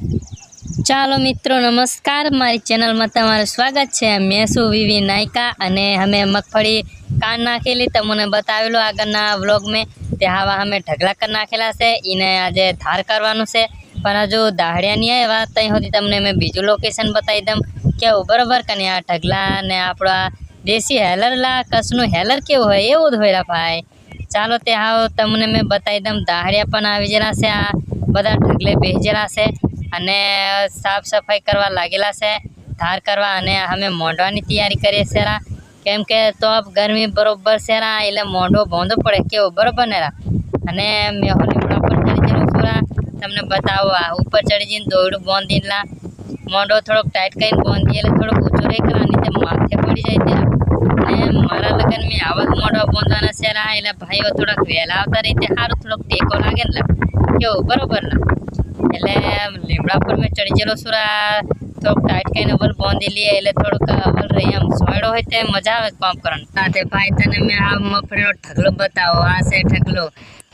ચાલો મિત્રો, નમસ્કાર. મારી ચેનલમાં તમારું સ્વાગત છે. મેં છું વિવી નાયકા અને અમે મગફળી કાન નાખેલી. તમને બતાવેલું આગળના વ્લોગ મેં તે હવા અમે ઢગલા કરી નાખેલા છે. એને આજે ધાર કરવાનું છે. પણ હજુ દાહડિયા નહીં આવ્યા ત્યાં સુધી તમને મેં બીજું લોકેશન બતાવી દઉં કેવું બરાબર કે આ ઢગલા ને આપણા દેશી હેલર લા કસનું હેલર કેવું હોય એવું જ હોય ભાઈ. ચાલો તે હાવ તમને મેં બતાવી દઉં. દાહડિયા પણ આવી જરા છે. આ બધા ઢગલે બેસેલા છે. અને સાફ સફાઈ કરવા લાગેલા છે, ધાર કરવા અને અમે મોઢવાની તૈયારી કરીએ છે રા. કેમ કે તો ગરમી બરોબર છે એટલે મોઢો બોંધો પડે. કેવો? બરોબર ને અને મેહો લીમડા પર ચડી જઈને તમને બતાવો, આ ઉપર ચડી જઈને દોરડું બાંધીલા મોઢો થોડોક ટાઈટ કરીને બોંધી એટલે થોડોક ઊંચો રહે કરા માથે પડી જાય ત્યાં અને મારા લગ્ન મેં આવા જ મોઢો બાંધવાના છે એટલે ભાઈઓ થોડાક વહેલા આવતા રહી, તે સારું થોડોક ટેકો લાગે ને કેવું? બરોબર ના એટલે લીમડા પર મેં ચડી ગયેલો છું તો ટાઈટ કરીને અવલ બાંધી લઈએ એટલે થોડુંક અવલ રહી આમ સોયડો હોય તે મજા આવે કામ કરવાનું. સાથે ભાઈ તને મેં આ મફળીનો ઢગલો બતાવો આ છે ઢગલો.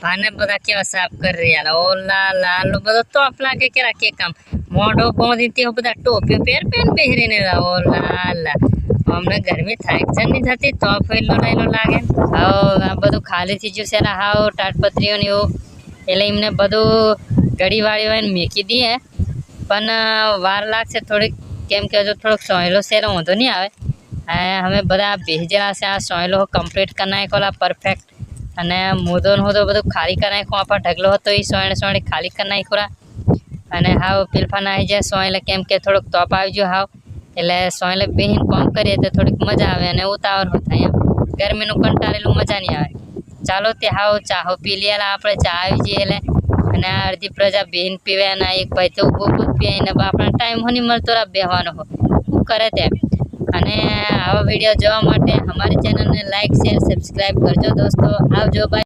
ભાને બધા કેવા સાફ કરી રહ્યા ઓ લા લાલ બધો તોપ લાગે કે રાખે કામ. મોઢો બાંધી તે બધા ટોપીઓ પહેર પહેર પહેરીને ઓ લા લા. અમને ગરમી થાય છે નહીં થતી તોપ ફેલો એટલો લાગે. હવે આ બધું ખાલી થઈ ગયું છે ને હાવ તાટપત્રીઓ ને એવું. એટલે એમને બધું ઘડી વાળી વાળીને મૂકી દઈએ પણ વાર લાગશે થોડીક. કેમ કે હજુ થોડોક સોયલો સેરો વાંધો નહીં આવે. અમે બધા ભેજેલા છે, આ સોયલો કમ્પ્લીટ કરી નાખેલા પરફેક્ટ અને મોદો ને હોદો બધું ખાલી કરી નાખ્યું. આપણા ઢગલો હતો એ સોયણે સોયણે ખાલી કરી નાખ્યો અને હાવ પીલફા આવી જાય સોયલે. કેમ કે થોડોક તોપ આવી ગયો હાવ. એટલે સોયલે બેહીને કોમ કરીએ તો થોડીક મજા આવે અને ઉતાવળ થાય એમ. ગરમીનું કંટાળેલું મજા નહીં આવે. ચાલો તે હાવ ચાહો પી લે. આપણે ચા આવી જઈએ એટલે. અડધી પ્રજા બેન પીવાના એક ભાઈ તો ઊભું ઊભું પીવાય આપણા ટાઈમ હોની મળતો રાહ બેહવાનો હો શું કરે તે? અને આવા વીડિયો જોવા માટે અમારી ચેનલને લાઈક શેર સબસ્ક્રાઈબ કરજો દોસ્તો. આવજો બાય